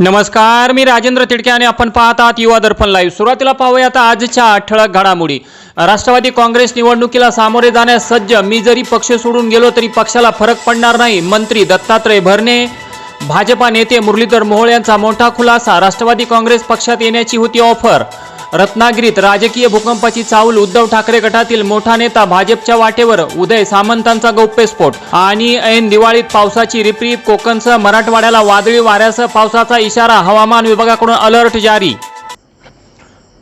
नमस्कार मी राजेंद्र तिडके आणि आपण पाहत आहात युवा दर्पण लाईव्ह सुरुवातीला पाहूया आता आजच्या ठळक घडामोडी. राष्ट्रवादी काँग्रेस निवडणुकीला सामोरे जाण्यास सज्ज. मी जरी पक्ष सोडून गेलो तरी पक्षाला फरक पडणार नाही. मंत्री दत्तात्रय भरणे भाजपा नेते मुरलीधर मोहोळ यांचा मोठा खुलासा. राष्ट्रवादी काँग्रेस पक्षात येण्याची होती ऑफर रत्नागिरीत राजकीय भूकंपाची चाहूल उद्धव ठाकरे गटातील मोठा नेता भाजपच्या वाटेवर उदय सामंतांचा गौप्यस्फोट. आणि ऐन दिवाळीत पावसाची रिपरीप कोकणसह मराठवाड्याला वादळी वाऱ्यासह पावसाचा इशारा हवामान विभागाकडून अलर्ट जारी.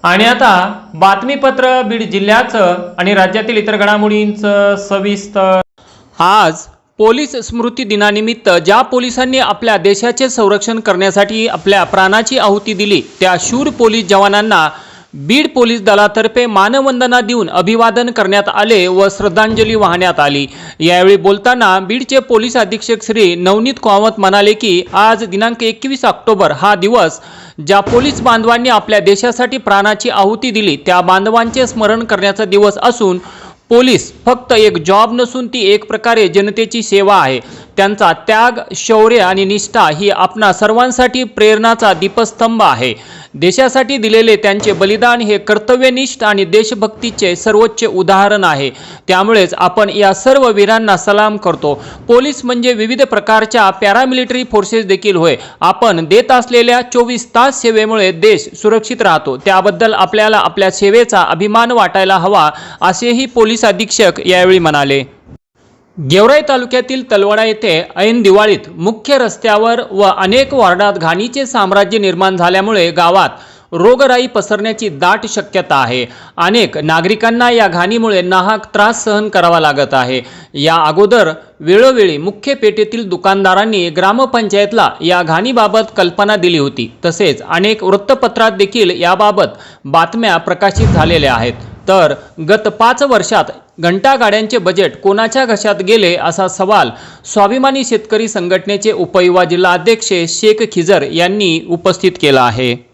आणि आता बातमीपत्र बीड जिल्ह्याचं आणि राज्यातील इतर घडामोडींचं सविस्तर. आज पोलीस स्मृती दिनानिमित्त ज्या पोलिसांनी आपल्या देशाचे संरक्षण करण्यासाठी आपल्या प्राणाची आहुती दिली त्या शूर पोलीस जवानांना बीड पोलीस दलातर्फे मानवंदना देऊन अभिवादन करण्यात आले व श्रद्धांजली वाहण्यात आली. यावेळी बोलताना बीडचे पोलीस अधीक्षक श्री नवनीत कामत म्हणाले की आज दिनांक एकवीस ऑक्टोबर हा दिवस ज्या पोलीस बांधवांनी आपल्या देशासाठी प्राणाची आहुती दिली त्या बांधवांचे स्मरण करण्याचा दिवस असून पोलीस फक्त एक जॉब नसून ती एक प्रकारे जनतेची सेवा आहे. त्यांचा त्याग शौर्य आणि निष्ठा ही आपणा सर्वांसाठी प्रेरणाचा दीपस्तंभ आहे. देशासाठी दिलेले त्यांचे बलिदान हे कर्तव्यनिष्ठ आणि देशभक्तीचे सर्वोच्च उदाहरण आहे. त्यामुळेच आपण या सर्व वीरांना सलाम करतो. पोलीस म्हणजे विविध प्रकारच्या पॅरामिलिटरी फोर्सेस देखील होय. आपण देत असलेल्या चोवीस तास सेवेमुळे देश सुरक्षित राहतो. त्याबद्दल आपल्याला आपल्या सेवेचा अभिमान वाटायला हवा असेही पोलीस अधीक्षक यावेळी म्हणाले. गेवराई तालुक्यातील तलवडा येथे ऐन दिवाळीत मुख्य रस्त्यावर व अनेक वॉर्डात घाणीचे साम्राज्य निर्माण झाल्यामुळे गावात रोगराई पसरण्याची दाट शक्यता आहे. अनेक नागरिकांना या घाणीमुळे नाहक त्रास सहन करावा लागत आहे. या अगोदर वेळोवेळी मुख्य पेठेतील दुकानदारांनी ग्रामपंचायतला या घाणीबाबत कल्पना दिली होती. तसेच अनेक वृत्तपत्रात देखील याबाबत बातम्या प्रकाशित झालेल्या आहेत. तर गत पाच वर्षात घंटागाड्यांचे बजेट कोणाच्या घशात गेले असा सवाल स्वाभिमानी शेतकरी संघटनेचे उपयुवा जिल्हाध्यक्ष शेख खिजर यांनी उपस्थित केला आहे.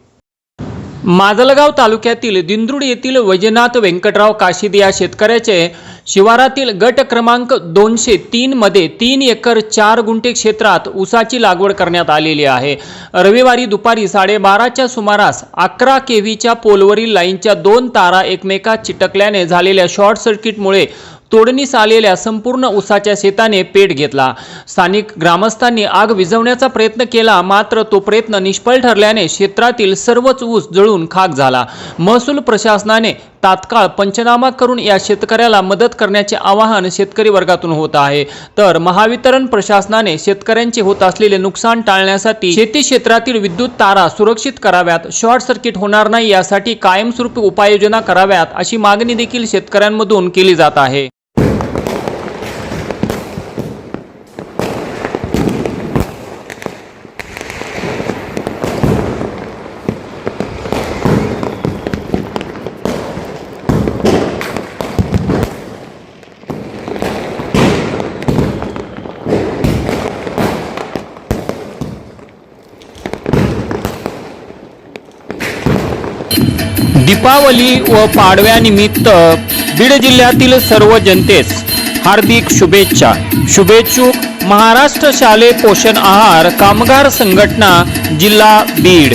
माजलगाव तालुक्यातील दिंद्रुड येथील वैजनाथ व्यंकटराव काशिद या शेतकऱ्याचे शिवारातील गट क्रमांक दोनशे तीनमध्ये तीन एकर चार गुंठे क्षेत्रात ऊसाची लागवड करण्यात आलेली आहे. रविवारी दुपारी साडेबाराच्या सुमारास अकरा केव्हीच्या पोलवरील लाईनच्या दोन तारा एकमेकात चिटकल्याने झालेल्या शॉर्ट सर्किटमुळे तोडणीस आलेल्या संपूर्ण ऊसाच्या शेताने पेट घेतला. स्थानिक ग्रामस्थांनी आग विझवण्याचा प्रयत्न केला मात्र तो प्रयत्न निष्फळ ठरल्याने क्षेत्रातील सर्वच ऊस जळून खाक झाला. महसूल प्रशासनाने तात्काळ पंचनामा करून या शेतकऱ्याला मदत करण्याचे आवाहन शेतकरी वर्गातून होत आहे. तर महावितरण प्रशासनाने शेतकऱ्यांचे होत असलेले नुकसान टाळण्यासाठी शेती क्षेत्रातील विद्युत तारा सुरक्षित कराव्यात शॉर्ट सर्किट होणार नाही यासाठी कायमस्वरूपी उपाययोजना कराव्यात अशी मागणी देखील शेतकऱ्यांमधून केली जात आहे. दीपावली व पाडव्यानिमित्त बीड जिल्ह्यातील सर्व जनतेस हार्दिक शुभेच्छा. शुभेच्छुक महाराष्ट्र शालेय पोषण आहार कामगार संघटना जिल्हा बीड.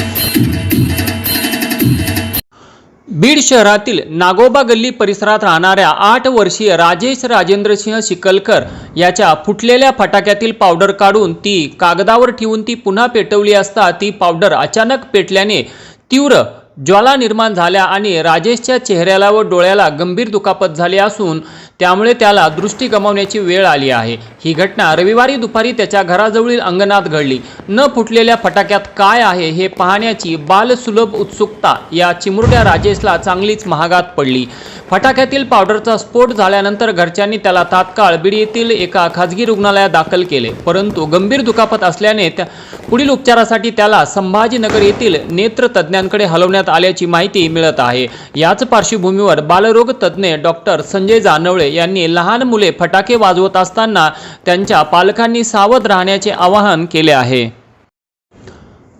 बीड शहरातील नागोबा गल्ली परिसरात राहणाऱ्या आठ वर्षीय राजेश राजेंद्रसिंह शिकलकर याच्या फुटलेल्या फटाक्यातील पावडर काढून ती कागदावर ठेवून ती पुन्हा पेटवली असता ती पावडर अचानक पेटल्याने तीव्र ज्वाला निर्माण झाल्या आणि राजेशच्या चेहऱ्याला व डोळ्याला गंभीर दुखापत झाली असून त्यामुळे त्याला दृष्टी गमावण्याची वेळ आली आहे. ही घटना रविवारी दुपारी त्याच्या घराजवळील अंगणात घडली. न फुटलेल्या फटाक्यात काय आहे हे पाहण्याची बालसुलभ उत्सुकता या चिमुरड्या राजेशला चांगलीच महागात पडली. फटाक्यातील पावडरचा स्फोट झाल्यानंतर घरच्यांनी त्याला तात्काळ बीड येथील एका खाजगी रुग्णालयात दाखल केले. परंतु गंभीर दुखापत असल्याने त्या पुढील उपचारासाठी त्याला संभाजीनगर येथील नेत्र तज्ज्ञांकडे हलवण्यात आल्याची माहिती मिळत आहे. याच पार्श्वभूमीवर बालरोग तज्ज्ञ डॉक्टर संजय जानवळे यांनी लहान मुले फटाके वाजवत असताना त्यांच्या पालकांनी सावध राहण्याचे आवाहन केले आहे.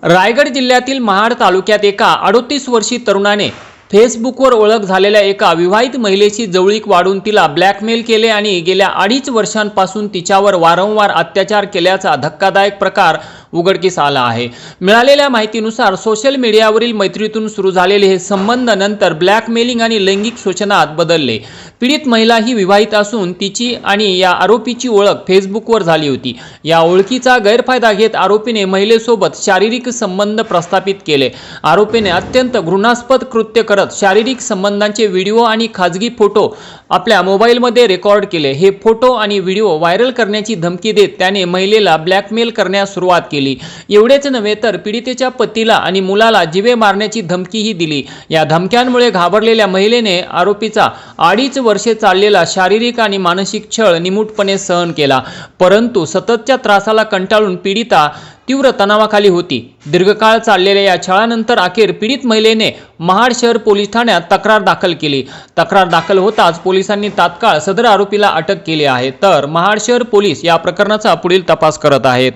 रायगड जिल्ह्यातील महाड तालुक्यात एका अडोतीस वर्षी तरुणाने फेसबुकवर ओळख झालेल्या एका विवाहित महिलेची जवळीक वाढून तिला ब्लॅकमेल केले आणि गेल्या अडीच वर्षांपासून तिच्यावर वारंवार अत्याचार केल्याचा धक्कादायक प्रकार उघडकीस आला आहे. मिळालेल्या माहितीनुसार सोशल मीडियावरील मैत्रीतून सुरू झालेले हे संबंध नंतर ब्लॅकमेलिंग आणि लैंगिक शोषणात बदलले. पीडित महिला ही विवाहित असून तिची आणि या आरोपीची ओळख फेसबुकवर झाली होती. या ओळखीचा गैरफायदा घेत आरोपीने महिलेसोबत शारीरिक संबंध प्रस्थापित केले. आरोपीने अत्यंत घृणास्पद कृत्य करत शारीरिक संबंधांचे व्हिडिओ आणि खाजगी फोटो आपल्या मोबाईलमध्ये रेकॉर्ड केले. हे फोटो आणि व्हिडिओ व्हायरल करण्याची धमकी देत त्याने महिलेला ब्लॅकमेल करण्यास सुरुवात केली. एवढेच नव्हे तर पीडितेच्या पतीला आणि मुलाला जिवे मारण्याची धमकीही दिली. या धमक्यांमुळे घाबरलेल्या महिलेने आरोपीचा अडीच वर्षे चाललेला शारीरिक आणि मानसिक छळ निमूटपणे सहन केला. परंतु सततच्या त्रासाला कंटाळून पीडिता तीव्र तणावाखाली होती. दीर्घकाळ चाललेल्या या छळानंतर अखेर पीडित महिलेने महाड शहर पोलीस ठाण्यात तक्रार दाखल केली. तक्रार दाखल होताच पोलिसांनी तात्काळ सदर आरोपीला अटक केली आहे. तर महाड शहर पोलीस या प्रकरणाचा पुढील तपास करत आहेत.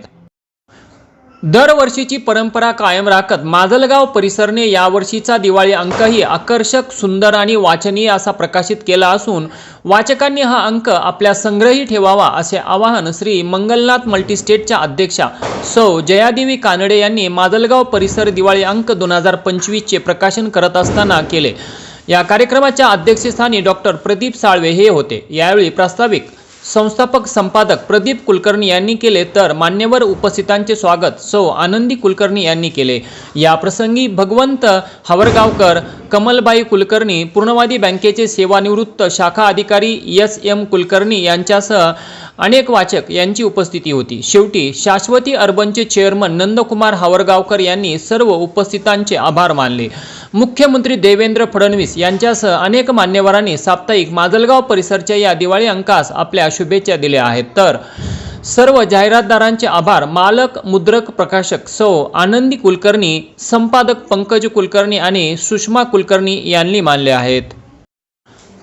दरवर्षीची परंपरा कायम राखत माजलगाव परिसरने यावर्षीचा दिवाळी अंकही आकर्षक सुंदर आणि वाचनीय असा प्रकाशित केला असून वाचकांनी हा अंक आपल्या संग्रही ठेवावा असे आवाहन श्री मंगलनाथ मल्टीस्टेटच्या अध्यक्षा सौ जयादेवी कानडे यांनी माजलगाव परिसर दिवाळी अंक दोन हजार पंचवीसचे प्रकाशन करत असताना केले. या कार्यक्रमाच्या अध्यक्षस्थानी डॉक्टर प्रदीप साळवे हे होते. यावेळी प्रास्ताविक संस्थापक संपादक प्रदीप कुलकर्णी यांनी केले तर मान्यवर उपस्थितांचे स्वागत. सौ आनंदी कुलकर्णी यांनी केले. या प्रसंगी भगवंत हावरगावकर कमलबाई कुलकर्णी पूर्णवादी बँकेचे सेवानिवृत्त शाखा अधिकारी एस एम कुलकर्णी यांच्यासह अनेक वाचक यांची उपस्थिती होती. शेवटी शाश्वती अर्बनचे चेअरमन नंदकुमार हावरगावकर यांनी सर्व उपस्थितांचे आभार मानले. मुख्यमंत्री देवेंद्र फडणवीस यांच्यासह अनेक मान्यवरांनी साप्ताहिक माजलगाव परिसरच्या या दिवाळी अंकास आपल्या शुभेच्छा दिल्या आहेत. तर सर्व जाहिरातदारांचे आभार. मालक मुद्रक प्रकाशक सौ आनंदी कुलकर्णी संपादक पंकज कुलकर्णी आणि सुषमा कुलकर्णी यांनी मानले आहेत.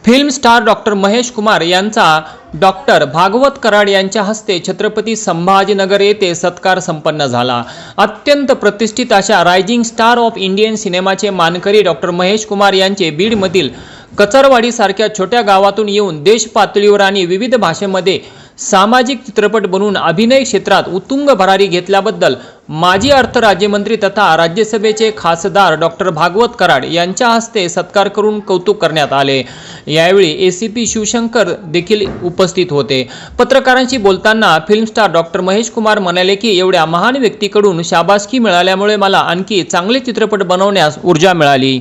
Film star doctor Mahesh Kumar यांचा डॉक्टर भागवत कराड यांच्या हस्ते छत्रपती संभाजीनगर येथे सत्कार संपन्न झाला. अत्यंत प्रतिष्ठित अशा रायझिंग स्टार ऑफ इंडियन सिनेमाचे मानकरी डॉक्टर महेश कुमार यांचे बीडमधील कचरवाडीसारख्या छोट्या गावातून येऊन देश पातळीवर आणि विविध भाषेमध्ये सामाजिक चित्रपट बनवून अभिनय क्षेत्रात उत्तुंग भरारी घेतल्याबद्दल माजी अर्थ राज्यमंत्री तथा राज्यसभेचे खासदार डॉक्टर भागवत कराड यांच्या हस्ते सत्कार करून कौतुक करण्यात आले. यावेळी ए सी पी शिवशंकर देखील उपस्थित होते. पत्रकारांशी बोलताना film star doctor Mahesh Kumar म्हणाले की एवढ्या महान व्यक्तीकडून शाबासकी मिळाल्यामुळे मला आणखी चांगले चित्रपट बनवण्यास ऊर्जा मिळाली.